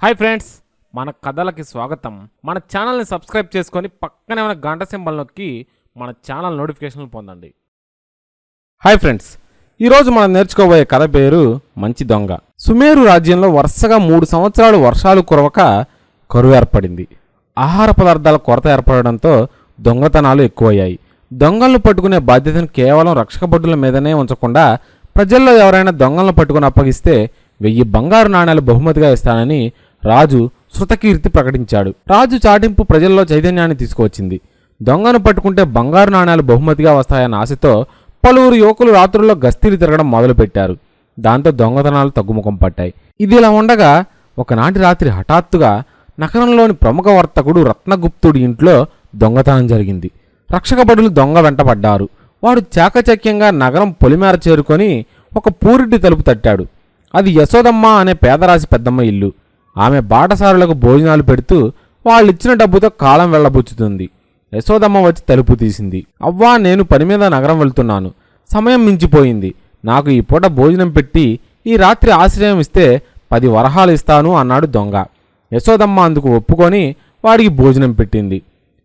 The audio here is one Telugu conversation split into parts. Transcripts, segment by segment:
హాయ్ ఫ్రెండ్స్ మన కథలకి స్వాగతం. మన ఛానల్ని సబ్స్క్రైబ్ చేసుకొని పక్కనే ఉన్న గంట సింబల్ నొక్కి మన ఛానల్ నోటిఫికేషన్లు పొందండి. హాయ్ ఫ్రెండ్స్ ఈరోజు మనం నేర్చుకోబోయే కథ పేరు మంచి దొంగ. సుమేరు రాజ్యంలో వరుసగా మూడు సంవత్సరాలు వర్షాలు కురవక కరువు ఏర్పడింది. ఆహార పదార్థాల కొరత ఏర్పడడంతో దొంగతనాలు ఎక్కువయ్యాయి. దొంగలను పట్టుకునే బాధ్యతను కేవలం రక్షక భటుల మీదనే ఉంచకుండా ప్రజల్లో ఎవరైనా దొంగలను పట్టుకుని అప్పగిస్తే వెయ్యి బంగారు నాణేలు బహుమతిగా ఇస్తానని రాజు శృతకీర్తి ప్రకటించాడు. రాజు చాటింపు ప్రజల్లో చైతన్యాన్ని తీసుకువచ్చింది. దొంగను పట్టుకుంటే బంగారు నాణేలు బహుమతిగా వస్తాయన్న ఆశతో పలువురు యువకులు రాత్రుల్లో గస్తీలు తిరగడం మొదలుపెట్టారు. దాంతో దొంగతనాలు తగ్గుముఖం పట్టాయి. ఇది ఇలా ఉండగా ఒకనాటి రాత్రి హఠాత్తుగా నగరంలోని ప్రముఖ వర్తకుడు రత్నగుప్తుడి ఇంట్లో దొంగతనం జరిగింది. రక్షకబడులు దొంగ వెంటపడ్డారు వాడు చాకచక్యంగా నగరం పొలిమేర చేరుకొని ఒక పూరిటి తలుపు తట్టాడు. అది యశోదమ్మ అనే పేదరాశి పెద్దమ్మ ఇల్లు. ఆమె బాటసారులకు భోజనాలు పెడుతూ వాళ్ళిచ్చిన డబ్బుతో కాలం వెళ్ళబుచ్చుతుంది. యశోదమ్మ వచ్చి తలుపు తీసింది. అవ్వా నేను పని మీద నగరం వెళ్తున్నాను. సమయం మించిపోయింది. నాకు ఈ పూట భోజనం పెట్టి ఈ రాత్రి ఆశ్రయం ఇస్తే పది వరహాలు ఇస్తాను అన్నాడు దొంగ. యశోదమ్మ అందుకు ఒప్పుకొని వాడికి భోజనం పెట్టింది.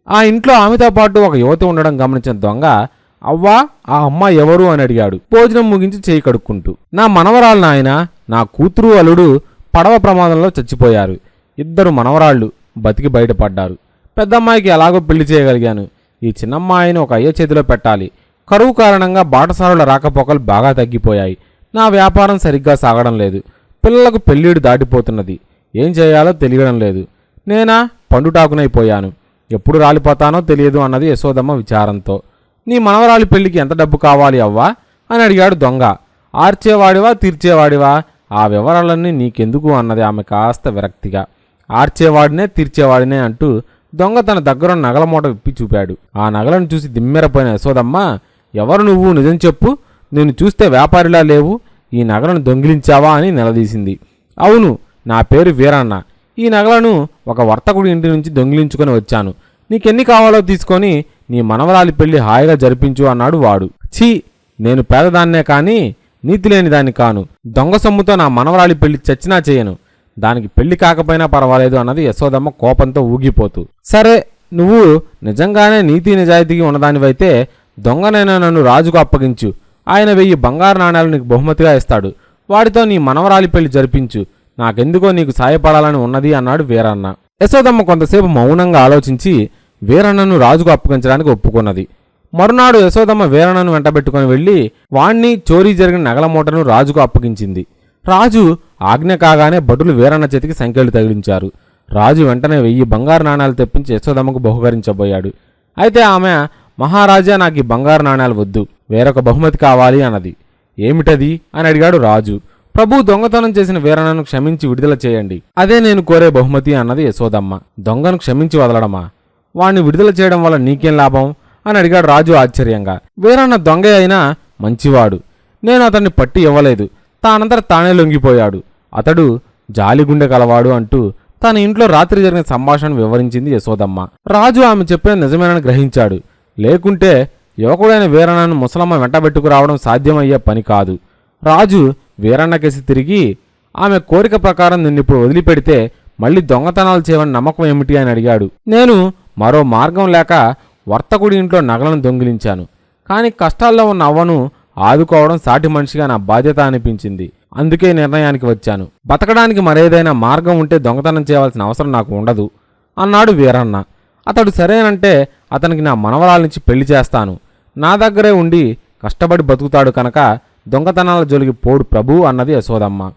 ఆ ఇంట్లో ఆమెతో పాటు ఒక యువతి ఉండడం గమనించిన దొంగ అవ్వా ఆ అమ్మ ఎవరు? అని అడిగాడు. భోజనం ముగించి చేయి కడుక్కుంటూ నా మనవరాలు నాయన నా కూతురు అల్లుడు పడవ ప్రమాదంలో చచ్చిపోయారు. ఇద్దరు మనవరాళ్ళు బతికి బయటపడ్డారు. పెద్దమ్మాయికి ఎలాగో పెళ్ళి చేయగలిగాను. ఈ చిన్నమ్మాయిని ఒక అయ్య చేతిలో పెట్టాలి. కరువు కారణంగా బాటసారుల రాకపోకలు బాగా తగ్గిపోయాయి. నా వ్యాపారం సరిగ్గా సాగడం లేదు. పిల్లలకు పెళ్ళిడు దాటిపోతున్నది. ఏం చేయాలో తెలియడం లేదు. నేనా? పండుటాకునైపోయాను. ఎప్పుడు రాలిపోతానో తెలియదు అన్నది యశోదమ్మ విచారంతో. నీ మనవరాలి పెళ్ళికి ఎంత డబ్బు కావాలి అవ్వా? అని అడిగాడు దొంగ. ఆర్చేవాడివా తీర్చేవాడివా? ఆ వివరాలన్నీ నీకెందుకు అన్నది ఆమె కాస్త విరక్తిగా. ఆర్చేవాడినే తీర్చేవాడినే అంటూ దొంగ తన దగ్గర నగల మూట విప్పి చూపాడు. ఆ నగలను చూసి దిమ్మెరపోయిన యశోదమ్మ ఎవరు నువ్వు? నిజం చెప్పు. నేను చూస్తే వ్యాపారిలా లేవు. ఈ నగలను దొంగిలించావా అని నిలదీసింది. అవును నా పేరు వీరన్న. ఈ నగలను ఒక వర్తకుడి ఇంటి నుంచి దొంగిలించుకొని వచ్చాను. నీకెన్ని కావాలో తీసుకొని నీ మనవరాలి పెళ్ళి హాయిగా జరిపించు అన్నాడు వాడు. ఛీ నేను పేదదాన్నే కానీ నీతి లేని దాన్ని కాను. దొంగ సొమ్ముతో నా మనవరాలి పెళ్ళి చచ్చినా చేయను. దానికి పెళ్ళి కాకపోయినా పర్వాలేదు అన్నది యశోదమ్మ కోపంతో ఊగిపోతూ. సరే నువ్వు నిజంగానే నీతి నిజాయితీగా ఉన్నదానివైతే దొంగనైనా నన్ను రాజుకు అప్పగించు. ఆయన వెయ్యి బంగారు నాణ్యాలు నీకు బహుమతిగా ఇస్తాడు. వాడితో నీ మనవరాలి పెళ్ళి జరిపించు. నాకెందుకో నీకు సాయపడాలని ఉన్నది అన్నాడు వీరన్న. యశోదమ్మ కొంతసేపు మౌనంగా ఆలోచించి వీరన్నను రాజుకు అప్పగించడానికి ఒప్పుకున్నది. మరునాడు యశోదమ్మ వీరణను వెంటబెట్టుకుని వెళ్ళి వాణ్ణి చోరీ జరిగిన నగల మూటను రాజుకు అప్పగించింది. రాజు ఆజ్ఞ కాగానే భటులు వీరన్న చేతికి సంఖ్యలు తగిలించారు. రాజు వెంటనే వెయ్యి బంగారు నాణేలు తెప్పించి యశోదమ్మకు బహుకరించబోయాడు. అయితే ఆమె మహారాజా నాకు ఈ బంగారు నాణాలు వద్దు. వేరొక బహుమతి కావాలి అన్నది. ఏమిటది? అని అడిగాడు రాజు. ప్రభు దొంగతనం చేసిన వీరన్నను క్షమించి విడుదల చేయండి. అదే నేను కోరే బహుమతి అన్నది యశోదమ్మ. దొంగను క్షమించి వదలడమా? వాణ్ణి విడుదల చేయడం వల్ల నీకేం లాభం? అని అడిగాడు రాజు ఆశ్చర్యంగా. వీరన్న దొంగ అయినా మంచివాడు. నేను అతన్ని పట్టి ఇవ్వలేదు. తానంతట తానే లొంగిపోయాడు. అతడు జాలిగుండె కలవాడు అంటూ తన ఇంట్లో రాత్రి జరిగిన సంభాషణ వివరించింది యశోదమ్మ. రాజు ఆమె చెప్పిన నిజమేనని గ్రహించాడు. లేకుంటే యువకుడైన వీరన్నను ముసలమ్మ వెంటబెట్టుకురావడం సాధ్యమయ్యే పని కాదు. రాజు వీరన్నకేసి తిరిగి ఆమె కోరిక ప్రకారం నిన్నిప్పుడు వదిలిపెడితే మళ్ళీ దొంగతనాలు చేయమని నమ్మకం ఏమిటి అని అడిగాడు. నేను మరో మార్గం లేక వర్తకుడి ఇంట్లో నగలను దొంగిలించాను. కానీ కష్టాల్లో ఉన్న అవ్వను ఆదుకోవడం సాటి మనిషిగా నా బాధ్యత అనిపించింది. అందుకే నిర్ణయానికి వచ్చాను. బతకడానికి మరేదైనా మార్గం ఉంటే దొంగతనం చేయవలసిన అవసరం నాకు ఉండదు అన్నాడు వీరన్న. అతడు సరేనంటే అతనికి నా మనవరాల నుంచి పెళ్ళి చేస్తాను. నా దగ్గరే ఉండి కష్టపడి బతుకుతాడు కనుక దొంగతనాల జోలికి పోడు ప్రభు అన్నది యశోదమ్మ.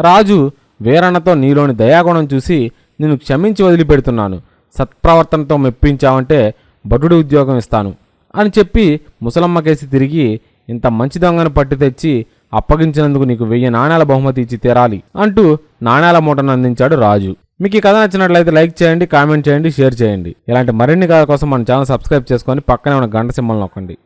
రాజు వీరన్నతో నీలోని దయాగుణం చూసి నిన్ను క్షమించి వదిలిపెడుతున్నాను. సత్ప్రవర్తనతో మెప్పించావంటే భటుడి ఉద్యోగం ఇస్తాను అని చెప్పి ముసలమ్మకేసి తిరిగి ఇంత మంచి దొంగను పట్టు తెచ్చి అప్పగించినందుకు నీకు వెయ్యి నాణేల బహుమతి ఇచ్చి తీరాలి అంటూ నాణేల మూటను అందించాడు రాజు. మీకు ఈ కథ నచ్చినట్లయితే లైక్ చేయండి కామెంట్ చేయండి షేర్ చేయండి. ఇలాంటి మరిన్ని కథ కోసం మన ఛానల్ సబ్స్క్రైబ్ చేసుకొని పక్కనే ఉన్న గంట సింబల్ నొక్కండి.